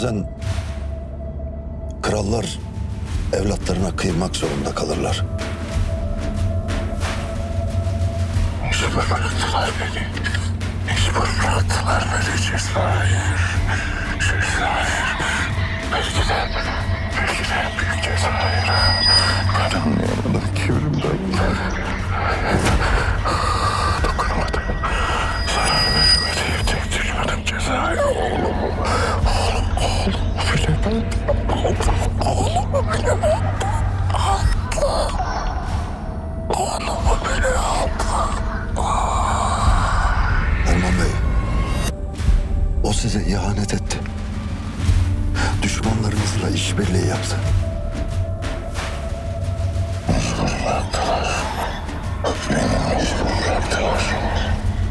Bazen krallar evlatlarına kıymak zorunda kalırlar. Mecbur bıraktılar beni. Mecbur bıraktılar beni Cezayir. Cezayir. Belki de, belki de büyük Cezayir. Ben anlayamadım kibrimden.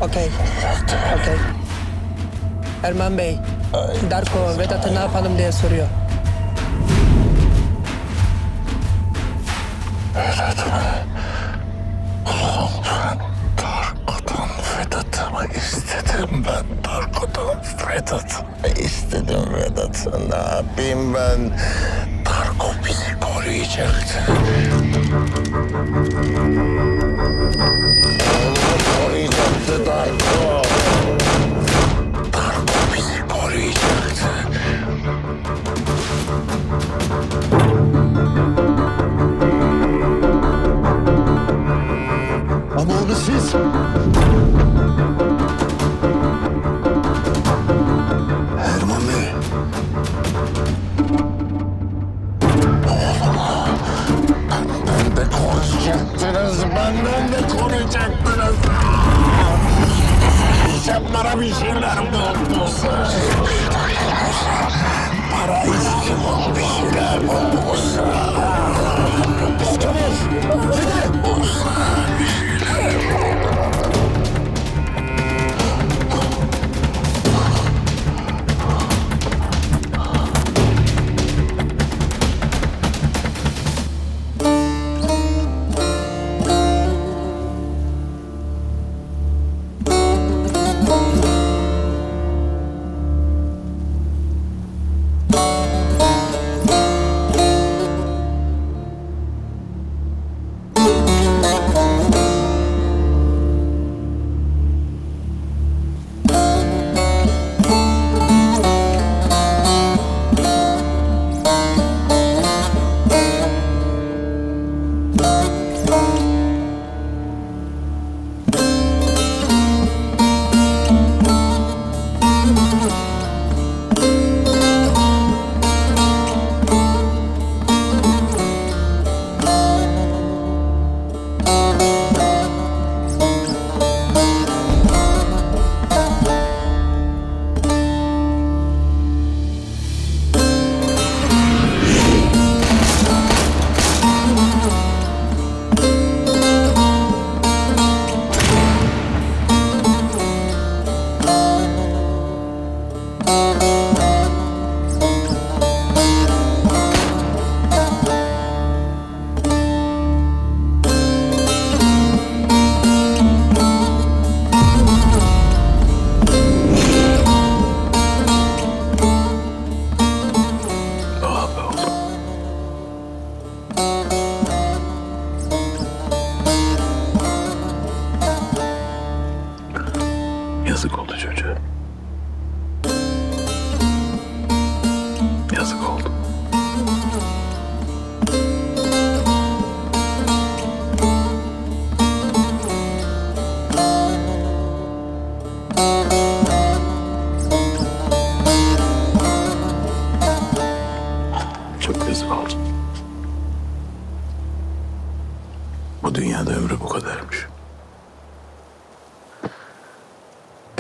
Okey. Okey. Erman Bey, Darko Vedat'ı ne yapalım diye soruyor. Darko'dan Vedat'ımı istedim ben. Darko'dan Vedat'ımı istedim Vedat'ı. Ne yapayım ben? Darko bizi koruyacaktı. Hesaplara bir şeyler buldum. Para istiyor bir şeyler bulmuş. Ah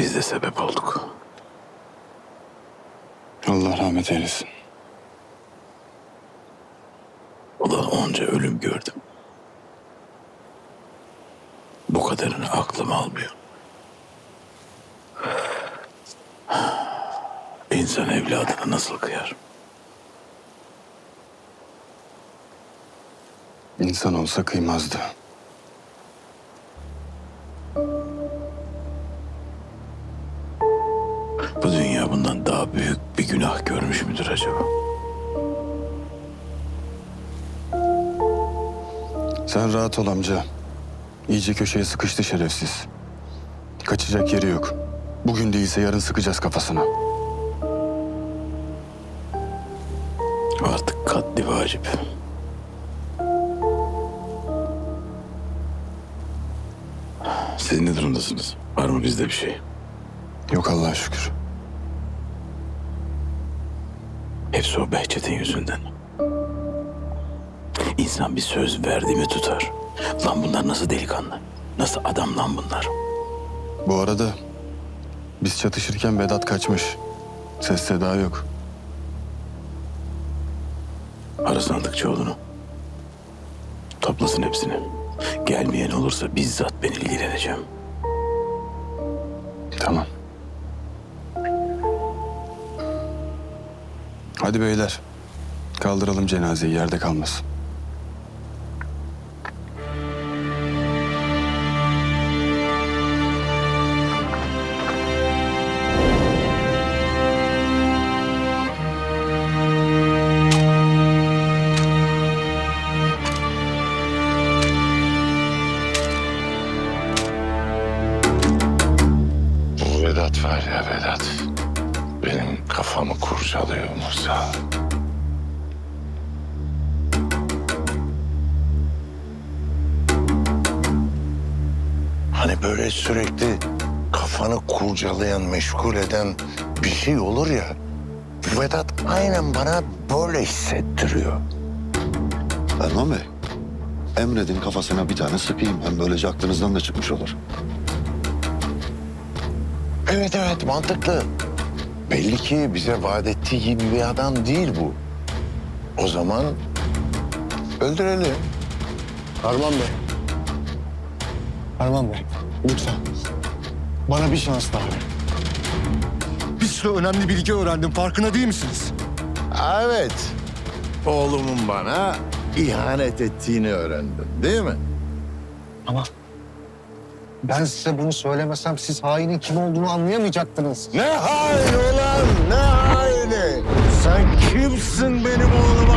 Biz de sebep olduk. Allah rahmet eylesin. Ulan onca ölüm gördüm. Bu kadarını aklım almıyor. İnsan evladına nasıl kıyar? İnsan olsa kıymazdı. Ölmüş müdür acaba? Sen rahat ol amca. İyice köşeye sıkıştı şerefsiz. Kaçacak yeri yok. Bugün değilse yarın sıkacağız kafasına. Artık katli vacip. Siz ne durumdasınız? Var mı bizde bir şey? Yok Allah'a şükür. Hepsi o Behçet'in yüzünden. İnsan bir söz verdi mi tutar. Lan bunlar nasıl delikanlı? Nasıl adam lan bunlar? Bu arada biz çatışırken Vedat kaçmış. Ses seda yok. Ara Sandıkçıoğlu'nu. Toplasın hepsini. Gelmeyen olursa bizzat ben ilgileneceğim. Tamam. Hadi beyler. Kaldıralım cenazeyi yerde kalmasın. Hani böyle sürekli kafanı kurcalayan, meşgul eden bir şey olur ya. Vedat aynen bana böyle hissettiriyor. Erman Bey. Emredin kafasına bir tane sıkayım. Hem böylece aklınızdan da çıkmış olur. Evet evet mantıklı. Belli ki bize vaat ettiği gibi bir adam değil bu. O zaman öldürelim. Arman Bey. Arman Bey, lütfen. Bana bir şans daha verin. Bir sürü önemli bilgi öğrendim. Farkında değil misiniz? Evet. Oğlumun bana ihanet ettiğini öğrendim değil mi? Ama ben size bunu söylemesem siz hainin kim olduğunu anlayamayacaktınız. Ne haini ulan ne haini? Sen kimsin benim oğluma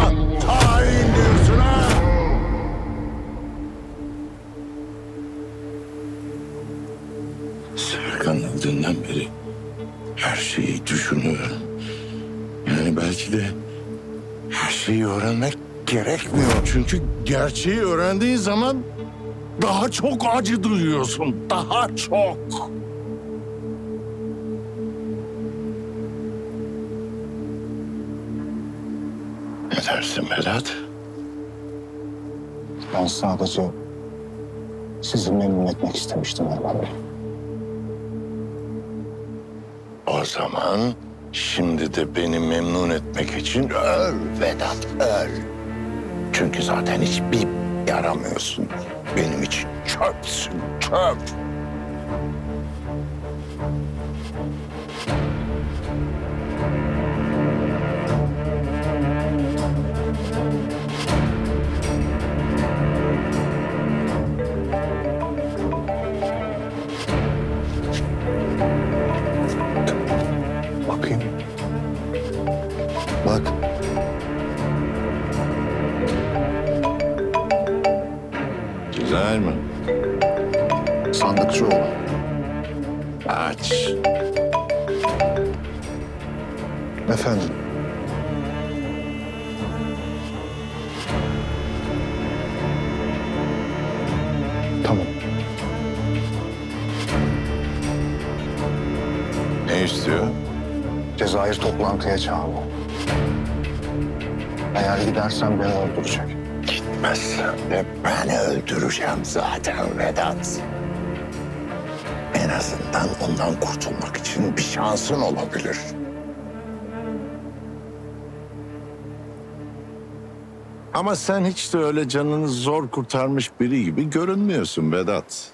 Serkan öldüğünden beri her şeyi düşünüyorum. Yani belki de her şeyi öğrenmek gerekmiyor. Çünkü gerçeği öğrendiğin zaman daha çok acı duyuyorsun. Daha çok. Ne dersin Vedat? Ben sadece sizi memnun etmek istemiştim Arman Bey. O zaman şimdi de beni memnun etmek için öl Vedat öl. Çünkü zaten hiçbir yaramıyorsun. Benim için çöpsün çöp. Bak. Güzel mi? Sandıkçıoğlu. Aç. Efendim. Tamam. Ne istiyor? Cezayir toplantıya çağırdı. Eğer gidersen beni öldürecek. Gitmezsen de ben öldüreceğim zaten Vedat. En azından ondan kurtulmak için bir şansın olabilir. Ama sen hiç de öyle canını zor kurtarmış biri gibi görünmüyorsun Vedat.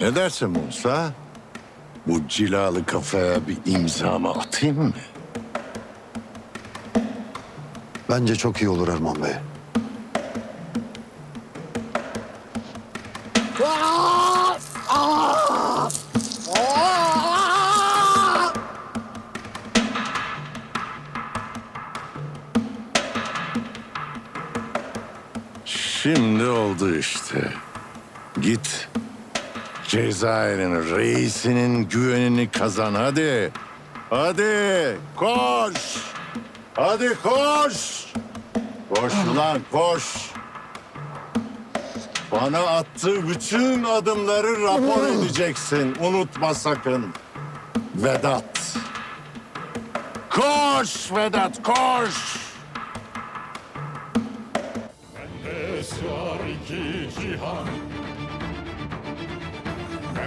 Ne dersin Musa? bu cilalı kafaya bir imzamı atayım mı? Bence çok iyi olur Erman Bey. Şimdi oldu işte. Git. Cezayir'in reisinin güvenini kazan hadi. Hadi koş. Hadi koş. Koş ulan koş. Bana attığı bütün adımları rapor edeceksin. Unutma sakın. Vedat. Koş Vedat koş. Esrar iki cihan